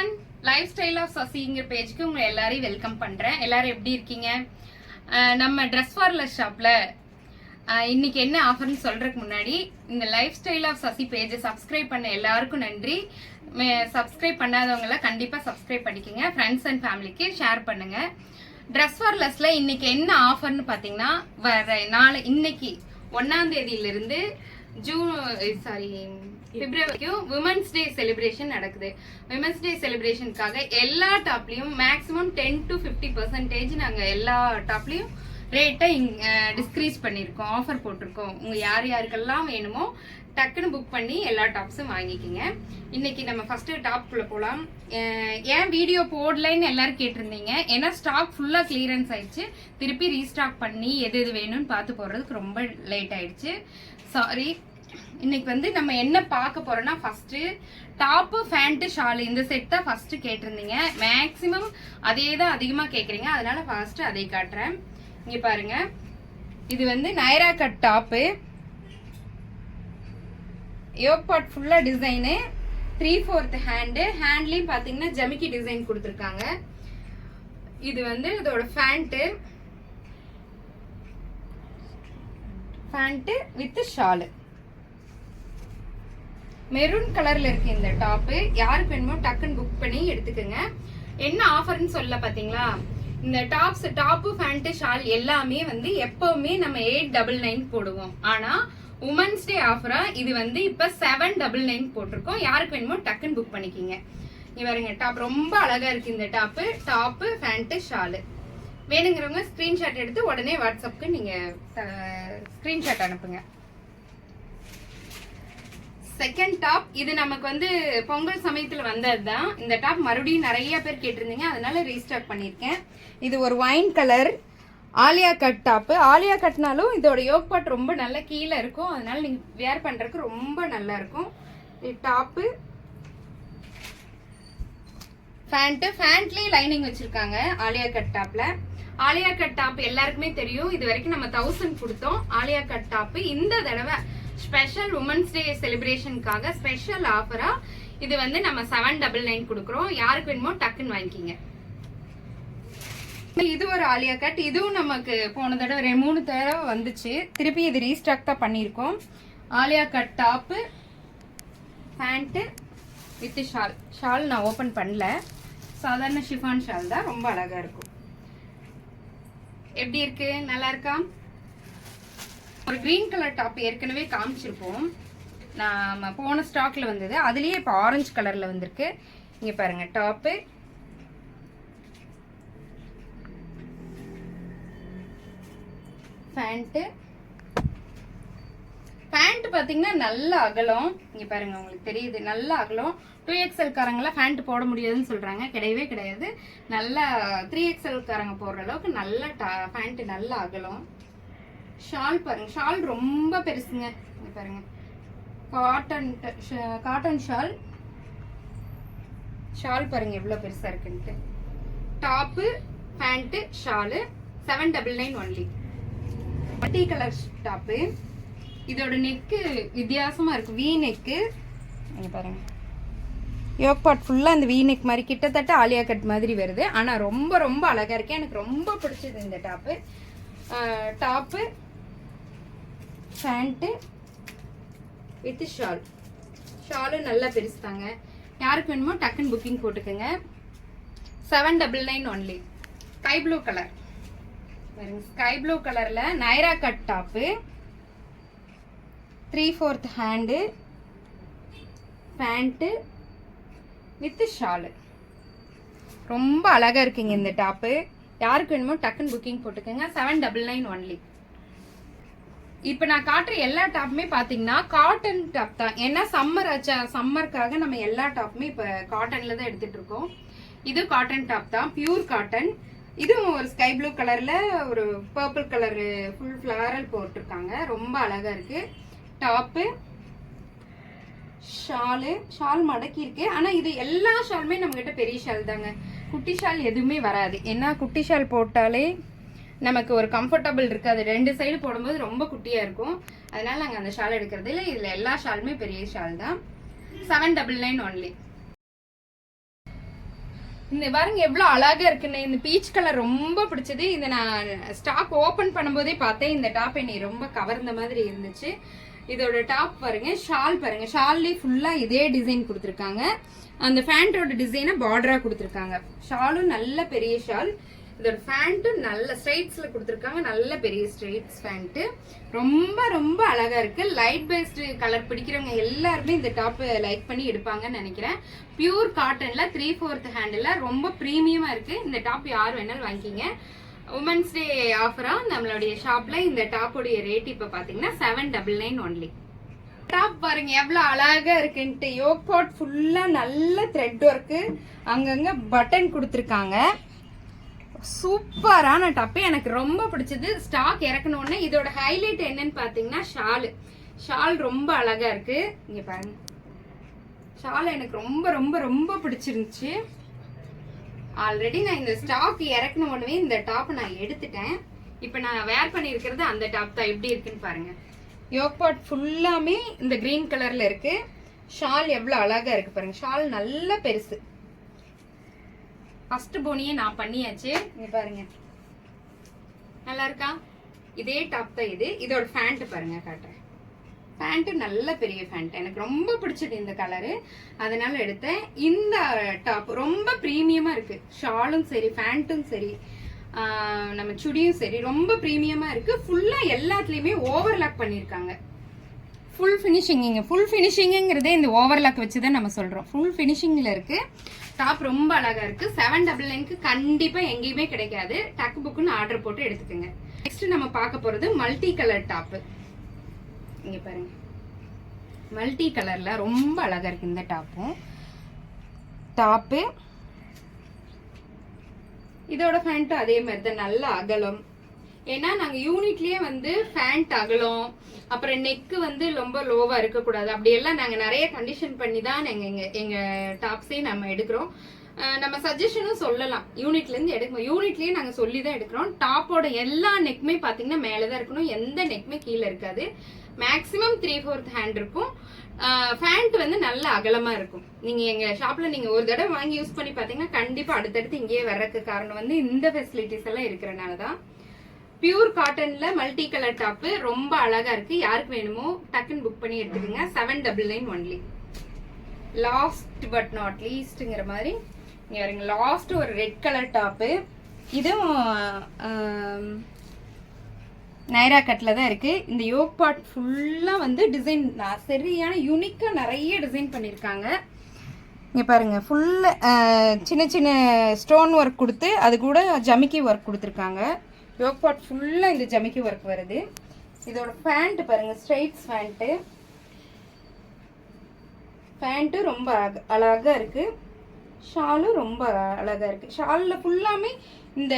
One life style of சசிங்கிற பேஜ்க்கு உங்களை எல்லாரையும் வெல்கம் பண்ணுறேன் எல்லாரும் எப்படி இருக்கீங்க? நம்ம ட்ரெஸ் ஃபார்லர் ஷாப்பில் இன்னைக்கு என்ன ஆஃபர்னு சொல்கிறதுக்கு முன்னாடி இந்த லைஃப் ஸ்டைல் ஆஃப் சசி பேஜை சப்ஸ்கிரைப் பண்ண எல்லாருக்கும் நன்றி. சப்ஸ்கிரைப் பண்ணாதவங்களை கண்டிப்பாக சப்ஸ்கிரைப் பண்ணிக்கோங்க. ஃப்ரெண்ட்ஸ் அண்ட் ஃபேமிலிக்கு ஷேர் பண்ணுங்கள் ட்ரெஸ் ஃபார்லஸில் இன்னைக்கு என்ன ஆஃபர்னு பார்த்தீங்கன்னா வர நாளை இன்னைக்கு ஒன்றாம் தேதியிலிருந்து ஜூன் சாரி பிப்ரவரிக்கும் விமன்ஸ் டே செலிப்ரேஷன் நடக்குது. விமன்ஸ் டே செலிப்ரேஷனுக்காக எல்லா டாப்லையும் maximum ten to fifty percentage நாங்கள் எல்லா டாப்லையும் ரேட்டை டிஸ்க்ரீஸ் பண்ணியிருக்கோம் ஆஃபர் போட்டிருக்கோம். உங்கள் யார் யாருக்கெல்லாம் வேணுமோ டக்குன்னு புக் பண்ணி எல்லா டாப்ஸும் வாங்கிக்கிங்க. இன்னைக்கு நம்ம ஃபஸ்ட்டு டாப்குள்ள போகலாம் ஏன் வீடியோ போடலைன்னு எல்லாரும் கேட்டிருந்தீங்க. ஏன்னா ஸ்டாக் ஃபுல்லாக கிளியரன்ஸ் ஆயிடுச்சு. திருப்பி ரீஸ்டாக் பண்ணி எது எது வேணும்னு பார்த்து போடுறதுக்கு ரொம்ப லேட் ஆயிடுச்சு. சாரி இன்னைக்கு வந்து நம்ம என்ன பார்க்க போறோம்னா ஃபர்ஸ்ட் டாப்பு ஃபேண்ட்டு ஷாலு இந்த செட் தான் ஃபர்ஸ்ட் கேட்டிருந்தீங்க. மேக்ஸிமம் அதே தான் அதிகமா கேட்குறீங்க அதனால ஃபர்ஸ்ட் அதை காட்டுறேன். இங்க பாருங்க. இது வந்து நைரா கட் டாப்பு ஏர்பாட் ஃபுல்லாக ஃபுல்லா டிசைனு த்ரீ ஃபோர்த் ஹேண்டு ஹேண்ட்லேயும் பார்த்தீங்கன்னா ஜமிக்கி டிசைன் கொடுத்துருக்காங்க. இது வந்து இதோட pant pant with shawl maroon கலரில் இருக்கு இந்த டாப்பு யாருக்கு வேணுமோ டக்குன்னு புக் பண்ணி எடுத்துக்கோங்க. என்ன ஆஃபர்னு சொல்ல பார்த்தீங்களா இந்த டாப்ஸ் டாப்பு ஃபேண்ட்டு ஷால் எல்லாமே வந்து எப்பவுமே நம்ம எயிட் டபுள் நைன் போடுவோம். ஆனால் உமன்ஸ் டே ஆஃபரா இது வந்து இப்போ செவன் டபுள் நைன் போட்டிருக்கோம். யாருக்கு வேணுமோ டக்குன்னு புக் பண்ணிக்கிங்க. இவருங்க டாப் ரொம்ப அழகாக இருக்குது இந்த டாப்பு டாப்பு ஃபேண்ட்டு ஷாலு வேணுங்கிறவங்க ஸ்க்ரீன்ஷாட் எடுத்து உடனே வாட்ஸ்அப்புக்கு நீங்கள் ஸ்க்ரீன்ஷாட் அனுப்புங்க. செகண்ட் டாப் இது நமக்கு வந்து பொங்கல் சமயத்தில் வந்தது தான் இந்த டாப் மறுபடியும் நிறைய பேர் கேட்டிருந்தீங்க. அதனால ரீஸ்டாக் பண்ணியிருக்கேன். இது ஒரு wine colour Alia cut top Alia கட்னாலும் இதோட யோக் பாட் ரொம்ப நல்ல கீழே இருக்கும். அதனால நீங்கள் வேர் பண்ணுறதுக்கு ரொம்ப நல்லா இருக்கும். டாப்பு ஃபேண்ட்டு ஃபேண்ட்லேயே லைனிங் வச்சுருக்காங்க ஆலியா கட் டாப்பில் ஆலியா கட் டாப் எல்லாருக்குமே தெரியும். இது வரைக்கும் நம்ம தௌசண்ட் கொடுத்தோம். ஆலியா கட் டாப் இந்த தடவை ஸ்பெஷல் உமன்ஸ் டே செலிப்ரேஷனுக்காக ஸ்பெஷல் ஆஃபரா இது வந்து நம்ம செவன் டபுள் நைன் கொடுக்குறோம். யாருக்கு வேணுமோ டக்குன்னு வாங்கிக்கிங்க. இது ஒரு ஆலியா கட் இதுவும் நமக்கு போன தடவை ரெண்டு மூணு தடவை வந்துச்சு. திருப்பி இது ரீஸ்டாக் தான் பண்ணியிருக்கோம். Alia cut top pant with shawl. Shawl நான் ஓப்பன் பண்ணல. சாதாரண ஷிஃபான் ஷால் தான். ரொம்ப அழகாக இருக்கும். எப்படி இருக்கு? நல்லா இருக்கா? ஒரு கிரீன் கலர் டாப் ஏற்கனவே காமிச்சிருப்போம். நாம போன ஸ்டாக்ல வந்தது. அதுலயே இப்போ ஆரஞ்சு கலர்ல வந்திருக்கு. இங்க பாருங்க டாப்பு பேண்ட்டு பேண்ட் பார்த்தீங்கன்னா நல்ல அகலம். இங்க பாருங்க உங்களுக்கு தெரியுது நல்ல அகலம். டூ எக்ஸ்எல் காரங்களாம் பேண்ட் போட முடியாதுன்னு சொல்றாங்க. கிடையவே கிடையாது. நல்லா த்ரீ எக்ஸ்எல் காரங்க போடுற அளவுக்கு நல்ல பேண்ட் நல்ல அகலம். ஷால் பாருங்க ஷால் ரொம்ப பெருசுங்க. இங்க பாருங்க. காட்டன் காட்டன் ஷால் ஷால் பாருங்க எவ்வளோ பெருசா இருக்குன்ட்டு. Top pant shawl. Seven double nine only multi colour top இதோட நெக்கு வித்தியாசமா இருக்கு. வி நெக்கு இங்க பாருங்க. யோக் பாட் ஃபுல்லாக அந்த வி நெக் மாதிரி கிட்டத்தட்ட ஆலியா கட் மாதிரி வருது. ஆனால் ரொம்ப ரொம்ப அழகாக இருக்கு. எனக்கு ரொம்ப பிடிச்சது இந்த top top pant with shawl ஷாலும் நல்லா பெருசு தாங்க யாருக்கு வேணுமோ டக்குன்னு புக்கிங் போட்டுக்கோங்க. Seven double nine only sky blue colour sky blue கலரில் Naira cut top three fourth hand pant with shawl. ரொம்ப அழகாக இருக்குங்க இந்த டாப்பு. யாருக்கு வேணுமோ டக்குன்னு புக்கிங் போட்டுக்கோங்க. செவன் டபுள் நைன் ஒன்லி இப்போ நான் காட்டுற எல்லா டாப்புமே பார்த்தீங்கன்னா காட்டன் டாப் தான். ஏன்னா சம்மர் ஆச்சா சம்மருக்காக நம்ம எல்லா டாப்புமே இப்போ காட்டனில் தான் எடுத்துகிட்டு இருக்கோம் இது காட்டன் டாப் தான். பியூர் காட்டன் இதுவும் ஒரு ஸ்கை ப்ளூ கலரில் ஒரு பர்பிள் கலரு ஃபுல் ஃப்ளாரல் போட்டிருக்காங்க. ரொம்ப அழகாக இருக்குது டாப்பு ஷாலு ஷால் மடக்கி இருக்கு. ஆனால் இது எல்லா ஷாலுமே நம்ம கிட்ட பெரிய ஷால் தாங்க. குட்டி ஷால் எதுவுமே வராது. ஏன்னா குட்டி ஷால் போட்டாலே நமக்கு ஒரு கம்ஃபர்டபுள் இருக்காது. ரெண்டு சைடு போடும்போது ரொம்ப குட்டியாக இருக்கும். அதனால நாங்கள் அந்த ஷால் எடுக்கிறது இல்லை. இதில் எல்லா ஷாலுமே பெரிய ஷால் தான். செவன் டபுள் நைன் ஒன்லி இந்த பாருங்க எவ்வளோ அழகாக இருக்குன்னு. இந்த பீச் கலர் ரொம்ப பிடிச்சது. இதை நான் ஸ்டாக் ஓப்பன் பண்ணும்போதே பார்த்தேன். இந்த டாப் என்னை ரொம்ப கவர்ந்த மாதிரி இருந்துச்சு. இதோட டாப் பாருங்க ஷால் பாருங்க. ஷால்லே ஃபுல்லா இதே டிசைன் கொடுத்துருக்காங்க. அந்த ஃபேண்டோட டிசைனை பார்டரா கொடுத்துருக்காங்க. ஷாலும் நல்ல பெரிய ஷால். இதோட ஃபேண்ட்டும் நல்ல ஸ்ட்ரைட்ஸில் கொடுத்துருக்காங்க. நல்ல பெரிய ஸ்ட்ரைட்ஸ் ஃபேண்ட்டு. ரொம்ப ரொம்ப அழகாக இருக்குது லைட் பேஸ்டு கலர் பிடிக்கிறவங்க எல்லாருமே இந்த டாப்பு லைக் பண்ணி எடுப்பாங்கன்னு நினைக்கிறேன். பியூர் காட்டனில் த்ரீ ஃபோர்த் ஹேண்டில் ரொம்ப ப்ரீமியமாக இருக்குது இந்த டாப் யார் வேணாலும் வாங்கிக்கிங்க. உமன்ஸ் டே ஆஃபரா நம்மளுடைய ஷாப்ல இந்த டாப்போடைய ரேட் இப்ப பாத்தீங்கன்னா seven double nine only top பாருங்க எவ்வளவு அழகா இருக்குன்ட்டு. யோக் பாட் ஃபுல்லா நல்ல த்ரெட் ஒர்க்கு அங்கங்க பட்டன் கொடுத்துருக்காங்க. சூப்பரான டாப்பு எனக்கு ரொம்ப பிடிச்சது ஸ்டாக் இறக்கணுன்னே இதோட ஹைலைட் என்னன்னு பாத்தீங்கன்னா ஷாலு ஷால் ரொம்ப அழகா இருக்கு. இங்க பாருங்க. ஷால் எனக்கு ரொம்ப ரொம்ப ரொம்ப பிடிச்சிருந்துச்சு. ஆல்ரெடி நான் இந்த ஸ்டாக் இறக்கணும் உடனே இந்த டாப்பை நான் எடுத்துட்டேன். இப்போ நான் வேர் பண்ணியிருக்கிறது அந்த டாப் தான். எப்படி இருக்குன்னு பாருங்கள் யோக் பாட் ஃபுல்லாமே இந்த க்ரீன் கலரில் இருக்குது ஷால் எவ்வளோ அழகாக இருக்குது பாருங்கள் ஷால் நல்ல பெருசு. ஃபஸ்ட்டு போனியே நான் பண்ணியாச்சு. இங்கே பாருங்க. நல்லா இருக்கா? இதே டாப் தான் இது. இதோட ஃபேண்ட்டு பாருங்கள் காட்டுறேன். ஃபேண்ட்டு நல்ல பெரிய ஃபேண்ட். எனக்கு ரொம்ப பிடிச்சது இந்த கலரு அதனால எடுத்தேன். இந்த டாப் ரொம்ப ப்ரீமியமாக இருக்குது ஷாலும் சரி ஃபேண்ட்டும் சரி நம்ம சுடியும் சரி ரொம்ப ப்ரீமியமாக இருக்குது ஃபுல்லாக எல்லாத்துலேயுமே ஓவர்லாக் பண்ணியிருக்காங்க ஃபுல் ஃபினிஷிங் ஃபுல் ஃபினிஷிங்குங்கிறதே இந்த ஓவர்லாக் வச்சு தான் நம்ம சொல்கிறோம் ஃபுல் ஃபினிஷிங்கில் இருக்குது டாப் ரொம்ப அழகாக இருக்குது செவன் டபுள் நைனுக்கு கண்டிப்பாக எங்கேயுமே கிடைக்காது. டக்கு புக்குன்னு ஆர்டர் போட்டு எடுத்துக்கோங்க. நெக்ஸ்ட் நம்ம பார்க்க போகிறது மல்டி கலர் டாப்பு இங்கே பாருங்க. மல்டி கலரில் ரொம்ப அழகாக இருக்கு இந்த டாப்பும் டாப்பு இதோட ஃபேண்ட்டும் அதே மாதிரி தான். நல்ல அகலம். ஏன்னா நாங்க யூனிட்லயே வந்து ஃபேண்ட் அகலம் அப்புறம் நெக்கு வந்து ரொம்ப லோவா இருக்கக்கூடாது. அப்படியெல்லாம் நாங்க நிறைய கண்டிஷன் பண்ணி தான் எங்க எங்க எங்க டாப்ஸே நம்ம எடுக்கிறோம். நம்ம சஜஷனும் சொல்லலாம். யூனிட்ல இருந்து எடுக்கணும். யூனிட்லயே நாங்க சொல்லி தான் எடுக்கிறோம் டாப்போட எல்லா நெக்குமே பாத்தீங்கன்னா மேலதான் இருக்கணும். எந்த நெக்குமே கீழே இருக்காது. மேக்ஸிமம் த்ரீ ஃபோர்த் ஹேண்ட் இருக்கும் ஃபேண்ட் வந்து நல்ல அகலமா இருக்கும். நீங்க எங்க ஷாப்ல நீங்க ஒரு தடவை வாங்கி யூஸ் பண்ணி பாத்தீங்கன்னா கண்டிப்பா அடுத்தடுத்து இங்கேயே வர்றதுக்கு காரணம் வந்து இந்த ஃபெசிலிட்டிஸ் எல்லாம் இருக்கிறனால தான் பியூர் காட்டன்ல மல்டி கலர் டாப்பு ரொம்ப அழகா இருக்கு. யாருக்கு வேணுமோ டக்குன்னு புக் பண்ணி எடுத்துக்கோங்க. Seven double nine only last but not லீஸ்ட்ங்கிற மாதிரி. இங்க பாருங்க லாஸ்ட் ஒரு ரெட் கலர் டாப்பு இதுவும் நைரா கட்டில் தான் இருக்குது இந்த யோக் பாட் ஃபுல்லாக வந்து டிசைன் சரியான யூனிக்காக நிறைய டிசைன் பண்ணியிருக்காங்க. இங்கே பாருங்கள் ஃபுல்லு சின்ன சின்ன ஸ்டோன் ஒர்க் கொடுத்து அது கூட ஜமிக்கி ஒர்க் கொடுத்துருக்காங்க. யோக் பார்ட் ஃபுல்லாக இந்த ஜமிக்கி ஒர்க் வருது. இதோட ஃபேண்ட்டு பாருங்கள் ஸ்ட்ரைட்ஸ் பேண்ட்டு பேண்ட்டு ரொம்ப அழக அழகாக இருக்குது ஷாலும் ரொம்ப அழகாக இருக்குது ஷாலில் ஃபுல்லாமே இந்த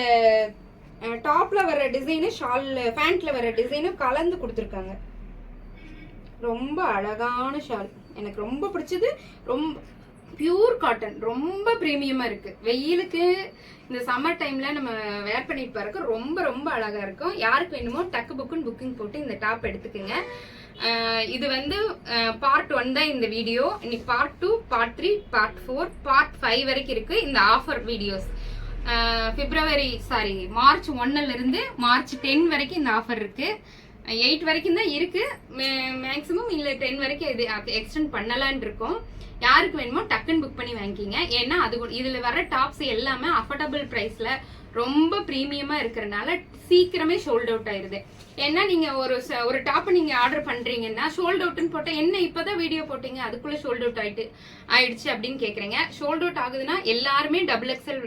டாப்பில் வர டிசைனு ஷாலில் ஃபேண்ட்டில் வர டிசைனும் கலந்து கொடுத்துருக்காங்க. ரொம்ப அழகான ஷால் எனக்கு ரொம்ப பிடிச்சது ரொம்ப பியூர் காட்டன் ரொம்ப ப்ரீமியமாக இருக்குது வெயிலுக்கு இந்த சம்மர் டைம்ல நம்ம வேர் பண்ணிட்டு போகிறக்கு ரொம்ப ரொம்ப அழகா இருக்கும். யாருக்கு வேணுமோ டக்கு புக்குன்னு புக்கிங் போட்டு இந்த டாப் எடுத்துக்கோங்க. இது வந்து பார்ட் ஒன் தான் இந்த வீடியோ இன்னைக்கு part two part three part four part five வரைக்கும் இருக்கு இந்த offer videos February sorry March ஒன்னுல இருந்து மார்ச் டென் வரைக்கும் இந்த ஆஃபர் இருக்கு. எயிட் வரைக்கும் தான் இருக்கு. மேக்ஸிமம் இல்லை டென் வரைக்கும் இது எக்ஸ்டெண்ட் பண்ணலான் இருக்கோம். யாருக்கு வேணுமோ டக்குன்னு புக் பண்ணி வாங்கிக்கிங்க. ஏன்னா அது இதில் வர டாப்ஸ் எல்லாமே அஃபோர்டபுள் ப்ரைஸில் ரொம்ப ப்ரீமியமாக இருக்கிறனால சீக்கிரமே ஷோல்ட் அவுட் ஆயிடுது ஏன்னா நீங்கள் ஒரு ச- ஒரு டாப் நீங்கள் ஆர்டர் பண்ணுறீங்கன்னா ஷோல்ட் அவுட்னு போட்டால் என்ன இப்போ தான் வீடியோ போட்டீங்க? அதுக்குள்ளே ஷோல்ட் அவுட் ஆயிட்டு ஆயிடுச்சு அப்படின்னு கேட்குறீங்க ஷோல்ட் அவுட் ஆகுதுன்னா எல்லாருமே டபுள் எக்ஸல்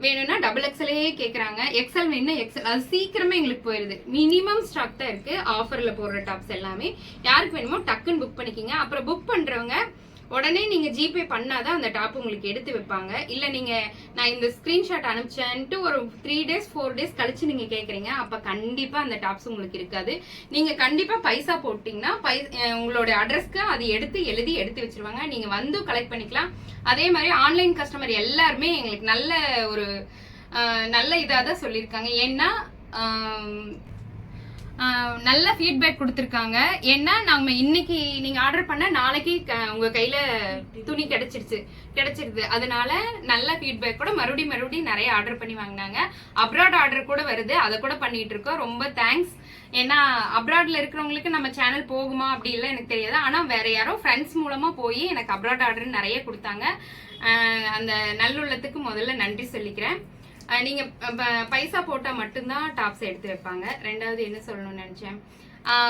வேணும்னா டபுள் எக்ஸலே கேட்குறாங்க எக்ஸல் வேணும்னா எக்ஸல் அது சீக்கிரமே எங்களுக்கு போயிடுது மினிமம் ஸ்டாக் தான் இருக்குது ஆஃபரில் போடுற டாப்ஸ் எல்லாமே. யாருக்கு வேணுமோ டக்குன்னு புக் பண்ணிக்கிங்க. அப்புறம் புக் பண்ணுறவங்க உடனே நீங்கள் ஜிபே பண்ணாதான் அந்த டாப் உங்களுக்கு எடுத்து வைப்பாங்க. இல்லை நீங்கள் நான் இந்த ஸ்க்ரீன்ஷாட் அனுப்பிச்சேன்ட்டு ஒரு த்ரீ டேஸ் ஃபோர் டேஸ் கழிச்சு நீங்கள் கேட்குறீங்க அப்போ கண்டிப்பாக அந்த டாப்ஸ் உங்களுக்கு இருக்காது. நீங்கள் கண்டிப்பாக பைசா போட்டீங்கன்னா பை உங்களோட அட்ரஸ்க்கு அது எடுத்து எழுதி எடுத்து வச்சிருவாங்க. நீங்கள் வந்து கலெக்ட் பண்ணிக்கலாம். அதே மாதிரி ஆன்லைன் கஸ்டமர் எல்லாருமே எங்களுக்கு நல்ல ஒரு நல்ல இதாக தான் சொல்லியிருக்காங்க. ஏன்னா நல்ல ஃபீட்பேக் கொடுத்துருக்காங்க. ஏன்னா நம்ம இன்னைக்கு நீங்க ஆர்டர் பண்ண நாளைக்கு க- உங்க கையில துணி கிடைச்சிருச்சு. கிடைச்சிருது. அதனால நல்ல ஃபீட்பேக் கூட மறுபடியும் மறுபடியும் நிறைய ஆர்டர் பண்ணி வாங்கினாங்க. அப்ராட் ஆர்டர் கூட வருது. அதை கூட பண்ணிட்டு இருக்கோம். ரொம்ப தேங்க்ஸ் ஏன்னா அப்ராட்ல இருக்கிறவங்களுக்கு நம்ம சேனல் போகுமா அப்படி இல்லை எனக்கு தெரியாது. ஆனா வேற யாரோ ஃப்ரெண்ட்ஸ் மூலமா போய் எனக்கு அப்ராட் ஆர்டர் நிறைய கொடுத்தாங்க. அந்த நல்லுள்ளத்துக்கு முதல்ல நன்றி சொல்லிக்கிறேன். நீங்கள் நீங்க ப- பைசா போட்டா மட்டும்தான் டாப்ஸ் எடுத்து வைப்பாங்க. ரெண்டாவது என்ன சொல்லணும்னு நினைச்சேன்?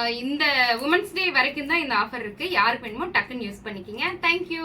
இந்த உமன்ஸ் டே வரைக்கும் தான் இந்த ஆஃபர் இருக்கு. யாருக்கு வேணுமோ டக்குன்னு யூஸ் பண்ணிக்கிங்க. தேங்க்யூ